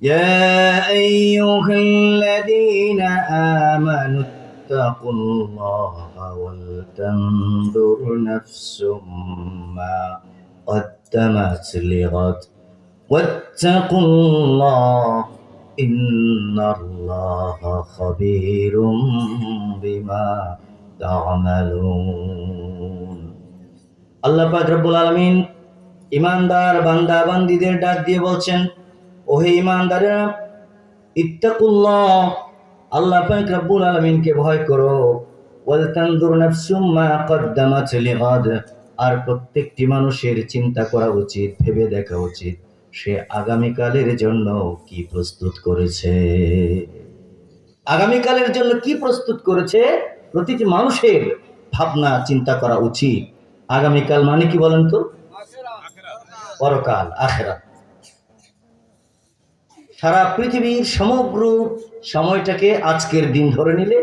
يا أيها الذين آمنوا اتقوا الله ولتنظر نفس ما قدمت لغد واتقوا الله إن الله خبير بما تعملون আল্লাহ পাক রব্বুল আলামিন ইমানদার বান্দা বান্দিদের ডাক দিয়ে বলছেন ওহে ইমানদারেরা ইত্তাকুল্লাহ আল্লাহ পাক রব্বুল আলামিনকে ভয় করো। ওয়াল তানজুর নাফসুম মা কদ্দামাত লিগাদ আর প্রত্যেকটি মানুষের চিন্তা করা উচিত ভেবে দেখা উচিত সে আগামীকালের জন্য কি প্রস্তুত করেছে? আগামীকালের জন্য কি প্রস্তুত করেছে? প্রতিটি মানুষের ভাবনা চিন্তা করা উচিত। আগামীকাল মানে কি বলেন তো? পরকাল আখেরা সারা পৃথিবীর সমগ্র সময়টাকে আজকের দিন ধরে নিলে,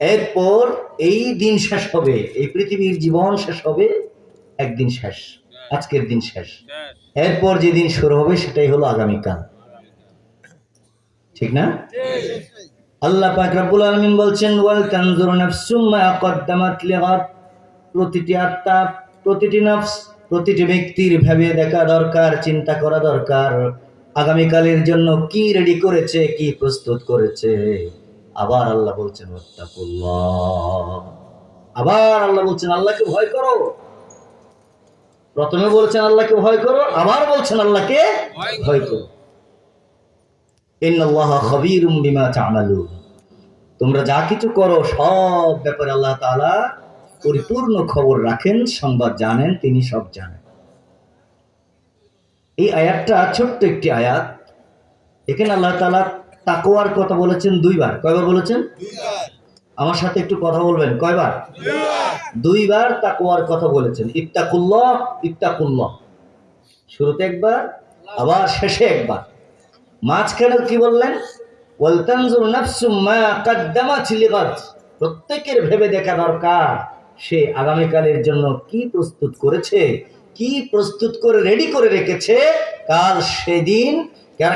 এরপর এই দিন শেষ হবে, এই পৃথিবীর জীবন শেষ হবে, একদিন শেষ, আজকের দিন শেষ। এরপর যে দিন শুরু হবে সেটাই হলো আগামীকাল। ঠিক না? আল্লাহ পাক রব্বুল আলামিন বলছেন, ওয়াল তানজুর নাফসুম মা কদ্দামাত লিগাদ। প্রতিটি আত্মা, প্রতিটি নফস, প্রতিটি ব্যক্তির ভেবে দেখা দরকার, চিন্তা করা দরকার। আগামীকালের জন্য কি রেডি করেছে কি প্রস্তুত করেছে? আবার আল্লাহ বলছেন আবার আল্লাহ বলছেন আল্লাহকে ভয় করো। প্রথমে বলছেন আল্লাহকে ভয় করো। আবার বলছেন আল্লাহকে ভয় করো। তোমরা যা কিছু করো সব ব্যাপারে আল্লাহ পরিপূর্ণ খবর রাখেন সংবাদ জানেন তিনি সব জানেন। এই আয়াতটা ছোট্ট একটি আয়াত। এখানে আল্লাহ তাআলা তাকওয়ার কথা বলেছেন দুইবার। কয়বার বলেছেন? আমার সাথে একটু কথা বলবেন। কয়বার? দুইবার তাকওয়ার কথা বলেছেন। ইত্তাকুল্লাহ ইত্তাকুল্লাহ। শুরুতে একবার আবার শেষে একবার। মাঝখানে কি বললেন? ওয়ালতানজুর নাফসুম মা কাদ্দামাত লিগাদ। প্রত্যেকের ভেবে দেখা দরকার সে আগামীকালের জন্য কি প্রস্তুত করেছে কি প্রস্তুত করে রেডি করে রেখেছে, কাল সেদিন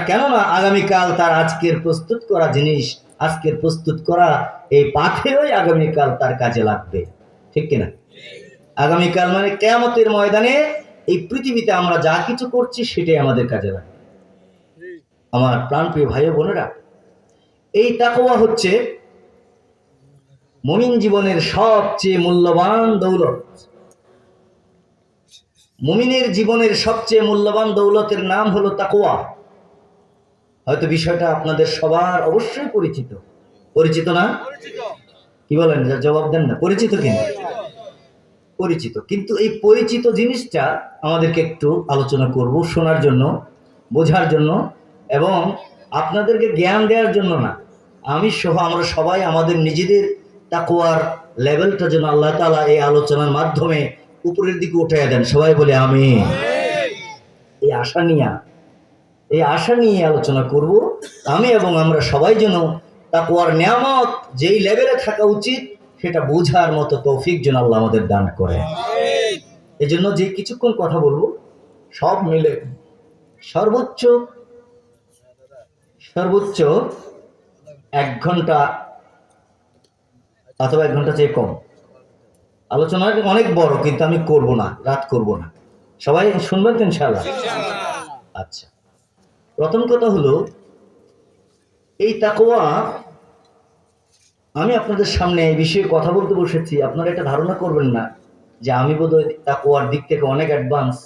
কেননা আগামীকাল তার আজকের প্রস্তুত করা জিনিস, আজকের প্রস্তুত করা এই পাথেরই আগামীকাল তার কাজে লাগবে। ঠিক কিনা? আগামীকাল মানে কেয়ামতের ময়দানে এই পৃথিবীতে আমরা যা কিছু করছি সেটাই আমাদের কাজে লাগবে। আমার প্রাণপ্রিয় ভাই বোনেরা, এই তাকওয়া হচ্ছে মুমিন জীবনের সবচেয়ে মূল্যবান দৌলত। মুমিনের জীবনের সবচেয়ে মূল্যবান দৌলতের নাম হলো তাকওয়া। হয়তো বিষয়টা আপনাদের সবার অবশ্যই পরিচিত। পরিচিত না? কি বলেন? জবাব দেন না। পরিচিত কিনা পরিচিত। কিন্তু এই পরিচিত জিনিসটা আমাদেরকে একটু আলোচনা করব শোনার জন্য বোঝার জন্য এবং আপনাদেরকে জ্ঞান দেওয়ার জন্য না। আমি সহ আমরা সবাই আমাদের নিজেদের তাকোয়ার লেভেলটা যেন আল্লাহ তালা এই আলোচনার মাধ্যমে উপরের দিকে উঠে দেন সবাই বলে আমি এই আশা নিয়ে এই আশা নিয়ে আলোচনা করব। আমি এবং আমরা সবাই যেন তাকওয়ার নিয়ামত যেই লেভেলে থাকা উচিত সেটা বোঝার মতো তৌফিক যেন আল্লাহ আমাদের দান করে। এই জন্য যে কিছুক্ষণ কথা বলব সব মিলে সর্বোচ্চ সর্বোচ্চ এক ঘণ্টা অথবা এক ঘণ্টা চেয়ে কম। আলোচনা অনেক বড় কিন্তু আমি করব না রাত করব না। সবাই শুনবেন তো ইনশাআল্লাহ? আচ্ছা। প্রথম কথা হলো এই তাকোয়া আমি আপনাদের সামনে এই বিষয়ে কথা বলতে বসেছি। আপনারা এটা ধারণা করবেন না যে আমি বোধহয় তাকোয়ার দিক থেকে অনেক অ্যাডভান্স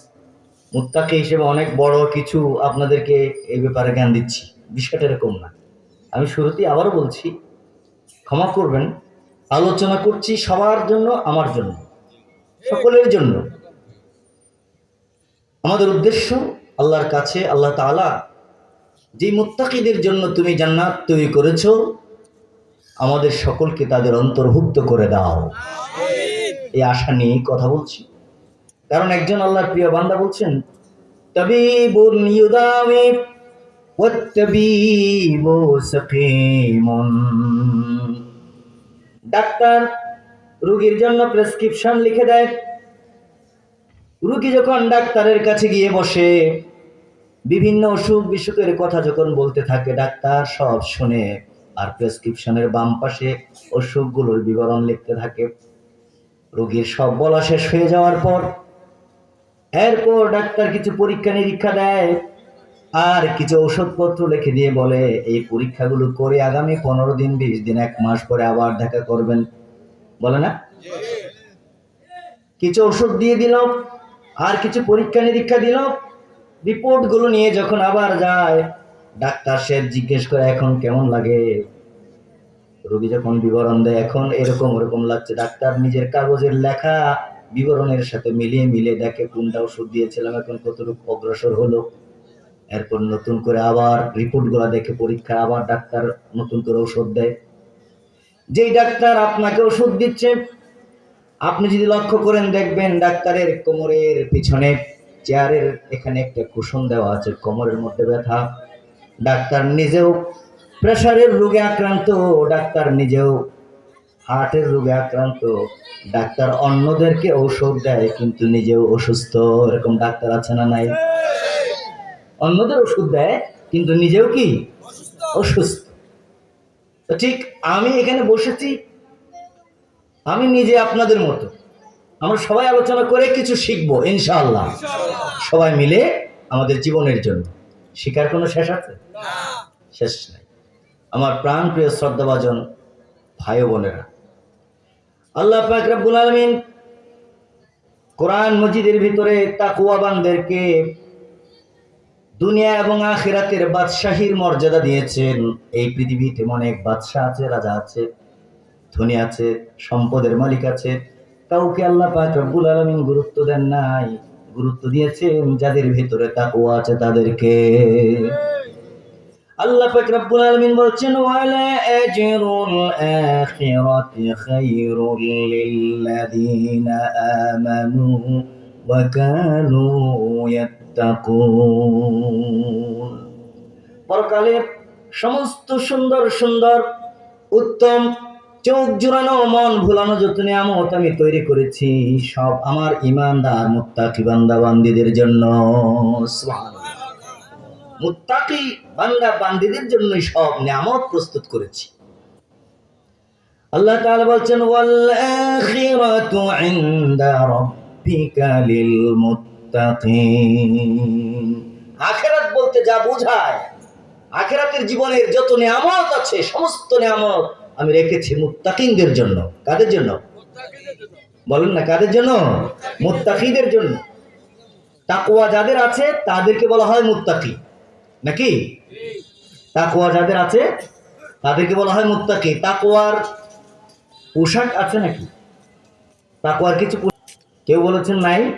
মুত্তাকি হিসেবে অনেক বড় কিছু আপনাদেরকে এই ব্যাপারে জ্ঞান দিচ্ছি। বিষয়টা এরকম না। আমি শুরুতেই আবারও বলছি ক্ষমা করবেন আলোচনা করছি সবার জন্য আমার জন্য সকলের জন্য। আমাদের উদ্দেশ্য আল্লাহর কাছে আল্লাহ তাআলা যে মুত্তাকিদের জন্য তুমি জান্নাত তৈরি করেছ আমাদের সকলকে তাদের অন্তর্ভুক্ত করে দাও। এই আশা নিয়ে কথা বলছি। কারণ একজন আল্লাহর প্রিয় বান্দা বলছেন ওয়াত্তাবিবু সাকিমুন। ডাক্তার রুগীর জন্য প্রেসক্রিপশন লিখে দেয়। রুগী যখন ডাক্তারের কাছে গিয়ে বসে, বিভিন্ন অসুখ বিসুখের কথা যখন বলতে থাকে, ডাক্তার সব শুনে আর প্রেসক্রিপশনের বাম পাশে অসুখগুলোর বিবরণ লিখতে থাকে। রোগীর সব বলা শেষ হয়ে যাওয়ার পর, এরপর ডাক্তার কিছু পরীক্ষা নিরীক্ষা দেয়। আর কিছু ওষুধপত্র লিখে দিয়ে বলে, এই পরীক্ষাগুলো করে আগামী পনেরো দিন, বিশ দিন, এক মাস পরে আবার দেখা করবেন। বলে না? কিছু ওষুধ দিয়ে দিল, আর কিছু পরীক্ষা নিরীক্ষা দিল। রিপোর্টগুলো নিয়ে যখন আবার যায়, ডাক্তার সাহেব জিজ্ঞেস করে, এখন কেমন লাগে? রোগী যখন বিবরণ দেয়, এখন এরকম ওরকম লাগছে। ডাক্তার নিজের কাগজের লেখা বিবরণের সাথে মিলিয়ে মিলিয়ে দেখে, কোনটা ওষুধ দিয়েছিলাম, এখন কতটুকু অগ্রসর হলো? এরপর নতুন করে আবার রিপোর্টগুলো দেখে পরীক্ষা আবার ডাক্তার নতুন করে ওষুধ দেয়। যেই ডাক্তার আপনাকে ওষুধ দিচ্ছে, আপনি যদি লক্ষ্য করেন, দেখবেন ডাক্তারের কোমরের পিছনে চেয়ারের এখানে একটা কুশন দেওয়া আছে, কোমরের মধ্যে ব্যথা। ডাক্তার নিজেও প্রেশারের রোগে আক্রান্ত, ডাক্তার নিজেও হার্টের রোগে আক্রান্ত। ডাক্তার অন্যদেরকে ঔষধ দেয়, কিন্তু নিজেও অসুস্থ, এরকম ডাক্তার আছে না নাই? অন্যদের ওষুধ দেয় কিন্তু নিজেও কি? অসুস্থ। তো ঠিক আমি এখানে বসেছি। আমি নিজে আপনাদের মতো। আমরা সবাই আলোচনা করে কিছু শিখব ইনশাআল্লাহ। সবাই মিলে আমাদের জীবনের জন্য। শিকার কোনো শেষ আছে? শেষ নাই। আমার প্রাণ প্রিয় শ্রদ্ধাভাজন ভাই বোনেরা। আল্লাহ পাক রব্বুল আলামিন কোরআন মজিদের ভিতরে তাকুয়াবানদেরকে দুনিয়া এবং আখিরাতের বাদশাহীর মর্যাদা দিয়েছেন। এই পৃথিবীতে অনেক বাদশাহ আছে, রাজা আছে, ধনী আছে, সম্পদের মালিক আছে। কাউকে আল্লাহ পাক রব্বুল আলামিন গুরুত্ব দেন নাই। গুরুত্ব দিয়েছেন যাদের ভিতরে তাকওয়া আছে তাদেরকে। আল্লাহ পাক রব্বুল আলামিন বলছেন, ওয়ালা আজরুল আখিরাতি খায়রুল লিল্লাযিনা আমানু ওয়া কানু ইয়াত্তাকুন পরকালে সমস্ত সুন্দর সুন্দর, উত্তম, চোখ জুড়ানো, মন ভুলানো যত নিয়ামত আমি তৈরি করেছি, সব আমার ইমানদার মুত্তাকি বান্দা বান্দিদের জন্য। মুত্তাকি বান্দা বান্দিদের জন্যই সব নিয়ামত প্রস্তুত করেছি। আল্লাহ তাআলা বলছেন, ওয়াল আখিরাতু ইনদা রাব্বিকা লিল মুত্তাকিন। আখিরাত বলতে যা বোঝায়, আখেরাতের জীবনের যত নিয়ামত আছে, সমস্ত নিয়ামত আমি রেখেছি মুত্তাকিনদের জন্য। কাদের জন্য? বলেন না, কাদের জন্য? মুত্তাকিদের জন্য। তাকওয়া যাদের আছে, তাদেরকে বলা হয় মুত্তাকি। নাকি? তাকওয়া যাদের আছে, তাদেরকে বলা হয় মুত্তাকি। তাকওয়ার পোশাক আছে নাকি? তাকওয়ার কিছু কেউ বলেছেন নাই?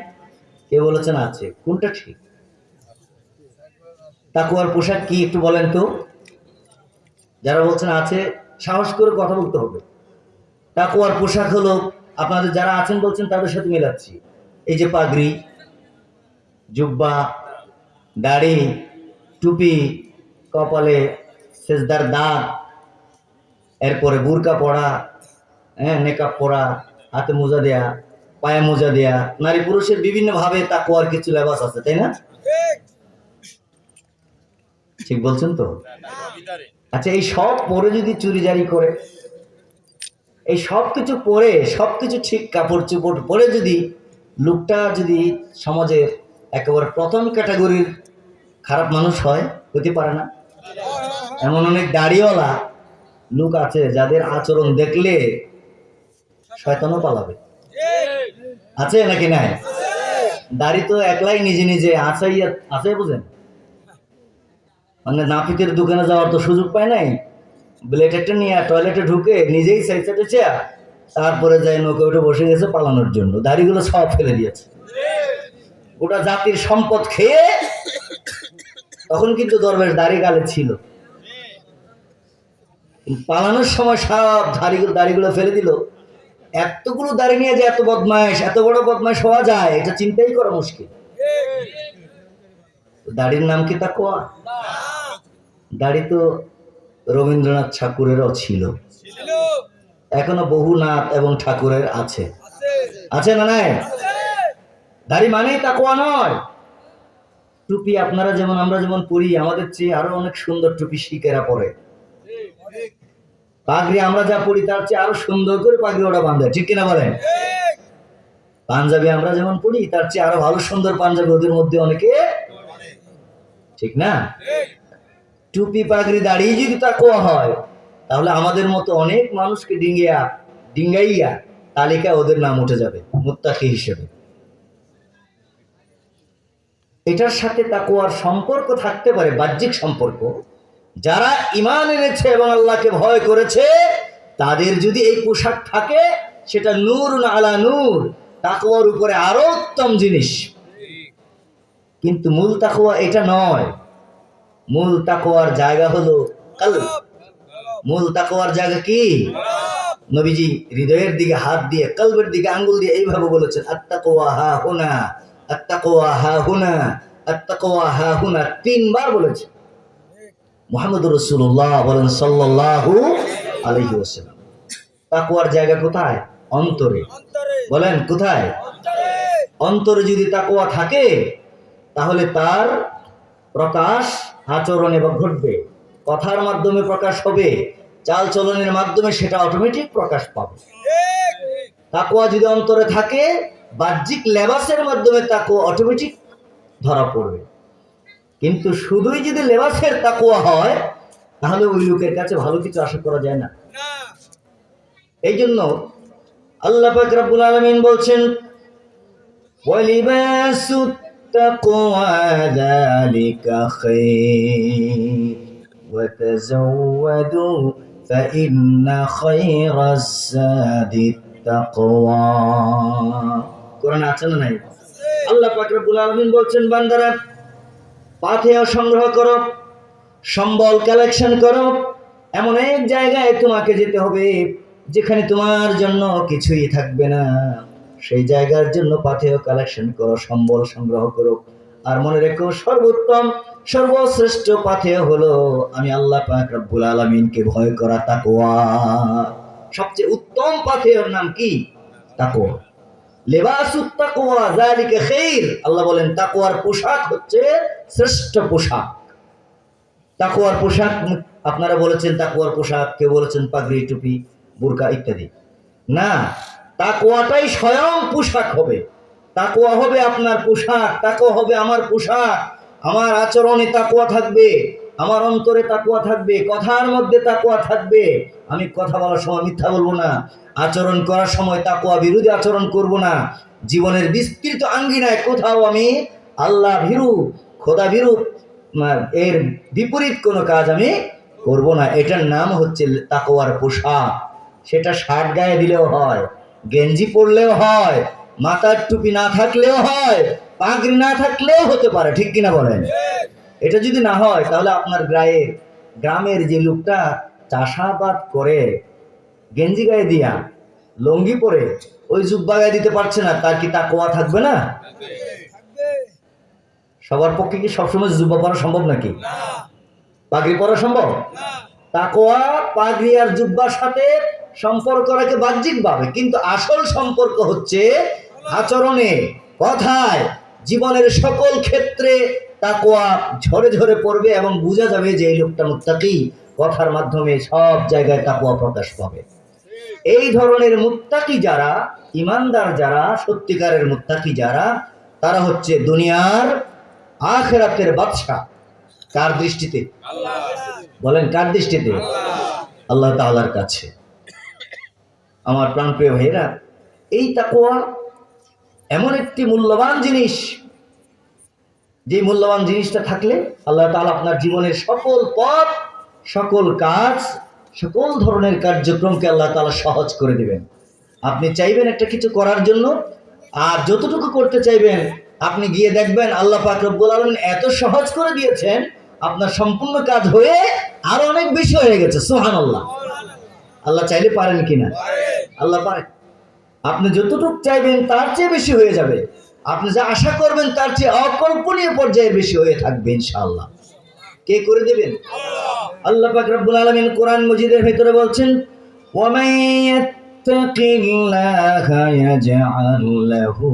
কেউ বলেছেন আছে? কোনটা ঠিক? তাকুয়ার পোশাক কি একটু বলেন তো? যারা বলছেন আছে, সাহস করে কথা বলতে হবে। তাকুয়ার পোশাক হলো, আপনাদের যারা আছেন বলছেন, তাদের সাথে মেলাচ্ছি। এই যে পাগড়ি, জুব্বা, দাড়ি, টুপি, কপালে সেজদার দাগ, এরপরে বুরকা পরা হ্যাঁ নেকাপ পরা, হাতে মোজা দেয়া পায়ে মোজা দেয়া, নারী পুরুষের বিভিন্নভাবে তাকুয়ার কিছু লেবাস আছে, তাই না? ঠিক বলছেন তো? আচ্ছা এই সব পরে যদি চুরি জারি করে, এই সব কিছু পরে, সব কিছু ঠিক কাপড় চোপড় পরে যদি লোকটা যদি সমাজের একেবারে প্রথম ক্যাটাগরির খারাপ মানুষ হয়, হতে পারে না। এমন অনেক দাড়িওয়ালা লোক আছে যাদের আচরণ দেখলে শয়তানও পালাবে। আছে নাকি নাই? দাড়ি তো একলাই নিজে নিজে আছাই আছে বুঝেন? মানে নাপিতের দোকানে যাওয়ার তো সুযোগ পায় নাই। ব্লেড একটা নিয়ে টয়লেটে ঢুকে নিজেই সাইড সাইডে তারপরে যাই নৌকে উঠে বসে গেছে পালানোর জন্য। দাড়িগুলো সব ফেলে দিয়েছে। গোটা জাতির সম্পদ খেয়ে তখন কিন্তু দরবেশ দাড়ি গালে ছিল। পালানোর সময় সব দাড়িগুলো দাড়িগুলো ফেলে দিল। এতগুলো দাড়ি নিয়ে যে এত বদমাইশ এত বড় বদমাইশ হওয়া যায়, এটা চিন্তাই করা মুশকিল। দাড়ির নাম কি তাকোয়া দাড়ি তো রবীন্দ্রনাথ ঠাকুরেরও ছিল। এখনও বহু নাথ এবং ঠাকুরের আছে। আছে না নাই? দাড়ি মানেই তাকোয়া নয়। টুপি আপনারা যেমন, আমরা যেমন পড়ি আমাদের চেয়ে আরও অনেক সুন্দর টুপি শিখেরা পরে। পাগড়ি আমরা যা পড়ি তার চেয়ে আরও সুন্দর করে পাগড়ি ওটা বাঁধে, ঠিক কিনা বলেন? পাঞ্জাবি আমরা যেমন পড়ি তার চেয়ে আরও ভালো সুন্দর পাঞ্জাবি ওদের মধ্যে অনেকে ঠিক না? টুপি পাগড়ি দাঁড়িয়ে যদি তাকুয়া হয়, তাহলে আমাদের মতো অনেক মানুষকে ডিঙ্গিয়া, ডিঙ্গাইয়া তালিকা ওদের নাম উঠে যাবে, মুত্তাকি হিসেবে। এটার সাথে তাকুয়ার সম্পর্ক থাকতে পারে, বাহ্যিক সম্পর্ক। যারা ইমান এনেছে এবং আল্লাহকে ভয় করেছে, তাদের যদি এই পোশাক থাকে, সেটা নূর না আলা নূর তাকুয়ার উপরে আরও উত্তম জিনিস। কিন্তু মূল তাকুয়া এটা নয়। মূল তাকুয়ার জায়গা হলো মূল তাকুয়ার জায়গা কি? নবীজি হৃদয়ের দিকে হাত দিয়ে, কলবের দিকে আঙ্গুল দিয়ে এইভাবে বলেছেন আত্তাকোয়া হা হুনা আত্তাকোয়া হা হুনা আত্তাকোয়া হা হুনা তিনবার বলেছে মোহাম্মদ রসুল্লাহ বলেন সাল্লাল্লাহু আলাইহি ওয়াসাল্লাম। তাকুয়ার জায়গা কোথায়? অন্তরে। বলেন কোথায়? অন্তরে। যদি তাকুয়া থাকে তাহলে তার প্রকাশ আচরণে বা ঘটবে। কথার মাধ্যমে প্রকাশ হবে চাল চলনের মাধ্যমে সেটা অটোমেটিক প্রকাশ পাবে। তাকুয়া যদি অন্তরে থাকে বাহ্যিক লেবাসের মাধ্যমে তাকুয়া অটোমেটিক ধরা পড়বে। কিন্তু শুধুই যদি লেবাসের তাকুয়া হয়, তাহলে ওই লোকের কাছে ভালো কিছু আশা করা যায় না। এই জন্য আল্লাহ রব্বুল আলামিন বলছেন না আল্লাহ পাক রব্বুল আলামিন বলছেন, বান্দারা পাথেয় সংগ্রহ করো, সম্বল কালেকশন করো। এমন এক জায়গায় তোমাকে যেতে হবে, যেখানে তোমার জন্য কিছুই থাকবে না। সেই জায়গার জন্য পাথেয় কালেকশন করো, সম্বল সংগ্রহ করো। আর মনে রেখো, সর্বোত্তম, সর্বশ্রেষ্ঠ পাথেয় হলো আমি আল্লাহ রব্বুল আলামিনকে ভয় করা তাকওয়া। সবচেয়ে উত্তম পাথেয়র নাম কি? তাকওয়া। আল্লাহ বলেন, তাকওয়ার পোশাক হচ্ছে শ্রেষ্ঠ পোশাক। তাকওয়ার পোশাক, আপনারা বলেছেন তাকওয়ার পোশাক, কেউ বলেছেন পাগড়ি, টুপি, বুরকা ইত্যাদি। না, তাকওয়াটাই স্বয়ং পোশাক হবে। তাকওয়া হবে আপনার পোশাক, তাকওয়া হবে আমার পোশাক। আমার আচরণে তাকওয়া থাকবে। আমার অন্তরে তাকুয়া থাকবে, কথার মধ্যে তাকুয়া থাকবে। আমি কথা বলার সময় মিথ্যা বলব না। আচরণ করার সময় তাকুয়া বিরোধী আচরণ করব না। জীবনের বিস্তৃত আঙ্গিনায় কোথাও আমি আল্লাহ ভীরু, খোদা ভীরু এর বিপরীত কোনো কাজ আমি করব না। এটার নাম হচ্ছে তাকওয়ার পোশাক। সেটা শার্ট গায়ে দিলেও হয়, গেঞ্জি পরলেও হয়, মাথার টুপি না থাকলেও হয়, পাগড়ি না থাকলেও হতে পারে, ঠিক কিনা বলেন? এটা যদি না হয়, তাহলে আপনার গায়ে, গ্রামের যে লোকটা চাষাবাদ করে, গেঞ্জি গায়ে দিয়া, লঙ্গি পরে, ওই জুব্বা গায়ে দিতে পারছে না, তার কি তাকওয়া থাকবে না? সবার পক্ষে কি সবসময় জুব্বা পরা সম্ভব নাকি? পাগড়ি পরা সম্ভব? তাকোয়া পাগড়ি আর জুব্বার সাথে সম্পর্ক রাখে বাহ্যিকভাবে, কিন্তু আসল সম্পর্ক হচ্ছে আচরণে, কথায়, জীবনের সকল ক্ষেত্রে তাকোয়া ঝরে ঝরে পড়বে এবং বোঝা যাবে যে এই লোকটা মুত্তাকি। কথার মাধ্যমে সব জায়গায় তাকোয়া প্রকাশ পাবে। এই ধরনের মুত্তাকি যারা ইমানদার যারা সত্যিকারের মুত্তাকি যারা তারা হচ্ছে দুনিয়ার আখেরাতের বাদশা কার দৃষ্টিতে? বলেন কার দৃষ্টিতে? আল্লাহ। তাআলার কাছে। আমার প্রাণপ্রিয় ভাইরা এই তাকোয়া এমন একটি মূল্যবান জিনিস যে মূল্যবান জিনিসটা থাকলে আল্লাহ তাআলা আপনার জীবনের সকল পথ সকল কাজ সকল ধরনের কার্যক্রমকে আল্লাহ তালা সহজ করে দিবেন। আপনি চাইবেন একটা কিছু করার জন্য আর যতটুকু করতে চাইবেন আপনি গিয়ে দেখবেন আল্লাহ পাক রব্বুল আলামিন এত সহজ করে দিয়েছেন আপনার সম্পূর্ণ কাজ হয়ে আরও অনেক বেশি হয়ে গেছে সুবহানাল্লাহ। আল্লাহ চাইলে পারেন কিনা? আল্লাহ পারেন। আপনি যতটুকু চাইবেন তার চেয়ে বেশি হয়ে যাবে। আপনি যা আশা করবেন, তার চেয়ে অকল্পনীয় পর্যায়ে বেশি হয়ে থাকবে ইনশাআল্লাহ। কে করে দেবেন? আল্লাহ পাক রব্বুল আলামিন কোরআন মজিদের ভেতরে বলছেন ওয়ামাই ইয়াত্তাকিল্লাহ ইয়াজআল লাহু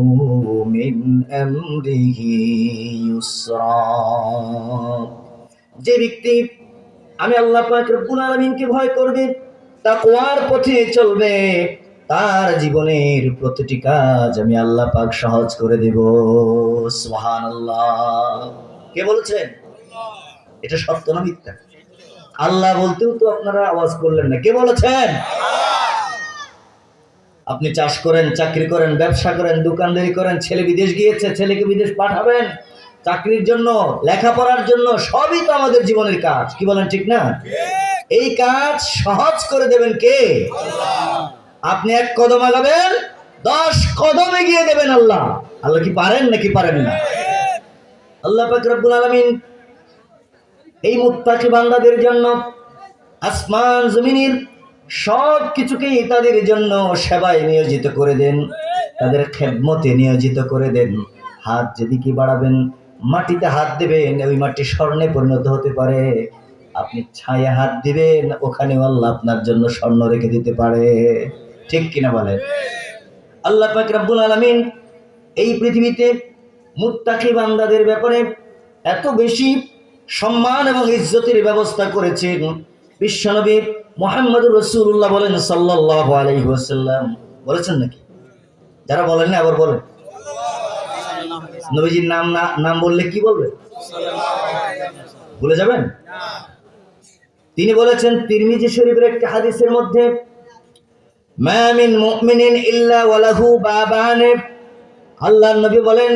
মিন আমরিহি ইউসরা। যে ব্যক্তি, আমি আল্লাহ পাক রব্বুল আলামিনকে ভয় করবে, তাকওয়ার পথে চলবে তার জীবনের প্রতিটি কাজ আমি আল্লাহ পাক সহজ করে দেব। সুবহানাল্লাহ। কে বলেছেন? এটা সত্য না মিথ্যা? আল্লাহ বলতেও তো আপনারা আওয়াজ করলেন না। কে বলেছেন? আপনি চাষ করেন চাকরি করেন ব্যবসা করেন দোকানদারি করেন ছেলে বিদেশ গিয়েছে ছেলেকে বিদেশ পাঠাবেন চাকরির জন্য লেখাপড়ার জন্য সবই তো আমাদের জীবনের কাজ। কি বলেন ঠিক না? এই কাজ সহজ করে দেবেন কে? আপনি এক কদম আগাবেন, দশ কদম এগিয়ে দেবেন আল্লাহ। আল্লাহ কি পারেন নাকি পারেন না? আল্লাহ পাক রব্বুল আলামিন এই মুত্তাকি বান্দাদের জন্য, আসমান, জমিনের সব কিছুকেই তাদের জন্য সেবায় নিয়োজিত করে দেন, তাদের খেদমতে নিয়োজিত করে দেন। হাত যেদিকে বাড়াবেন, মাটিতে হাত দেবেন, ওই মাটি স্বর্ণে পরিণত হতে পারে। আপনি ছায়া হাত দিবেন, ওখানেও আল্লাহ আপনার জন্য স্বর্ণ রেখে দিতে পারে। ঠিক কিনা বলেন? আল্লাহ পাক রব্বুল আলামিন এই পৃথিবীতে মুত্তাকি বান্দাদের ব্যাপারে এত বেশি সম্মান এবং ইজ্জতের ব্যবস্থা করেছেন বিশ্বনবী মোহাম্মদ রসুল্লাহ বলেন সাল্লাহ আলাইহি ওয়াসাল্লাম। বলেছেন নাকি? যারা বলেন না, আবার বলেন। নবীজির নাম না, নাম বললে কি বলবে? ভুলে যাবেন? তিনি বলেছেন তিরমিজি শরীফের একটি হাদিসের মধ্যে মা মিন মুমিনিন ইল্লা ওয়ালাহু বাবানে। আল্লাহর নবী বলেন,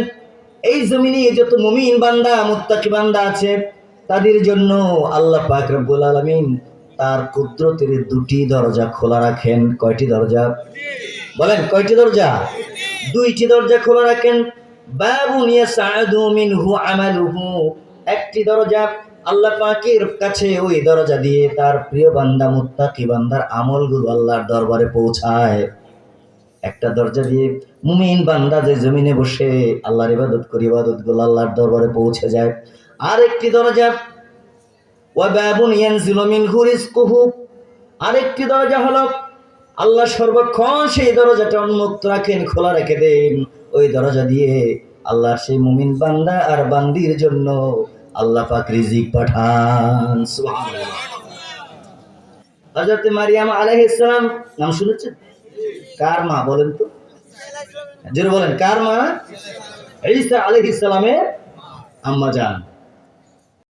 এই জমিনে যত মুমিন বান্দা, মুত্তাকি বান্দা আছে, তাদের জন্য আল্লাহ পাক রব্বুল আলামিন তার কুদরতের দুটি দরজা খোলা রাখেন। কয়টি দরজা? বলেন, কয়টি দরজা? দুইটি দরজা খোলা রাখেন। বাবুন ইয়াসআদু মিনহু আমালুহু। একটি দরজা আল্লাহ পাকের কাছে ওই দরজা দিয়ে তার প্রিয় বান্দা, মুত্তাকি বান্দার আমলগুলো আল্লাহর দরবারে পৌঁছায়। একটা দরজা দিয়ে মুমিন বান্দা যে জমিনে বসে আল্লাহর ইবাদত করে ইবাদতগুলো আল্লাহর দরবারে পৌঁছে যায়। আর একটি দরজা আরেকটি দরজা হলো, আল্লাহ সর্বক্ষণ সেই দরজাটা উন্মুক্ত রাখেন, খোলা রেখে দেন। ওই দরজা দিয়ে আল্লাহ সেই মুমিন বান্দা আর বান্দির জন্য আল্লাহ পাক রিজিক পাঠান হজরত মারিয়াম আলহ ইসলাম নাম শুনেছেন? কার মা বলেন তো? জোরে বলেন, কার মা? ঈসা আলহ ইসলামের আম্মা জান।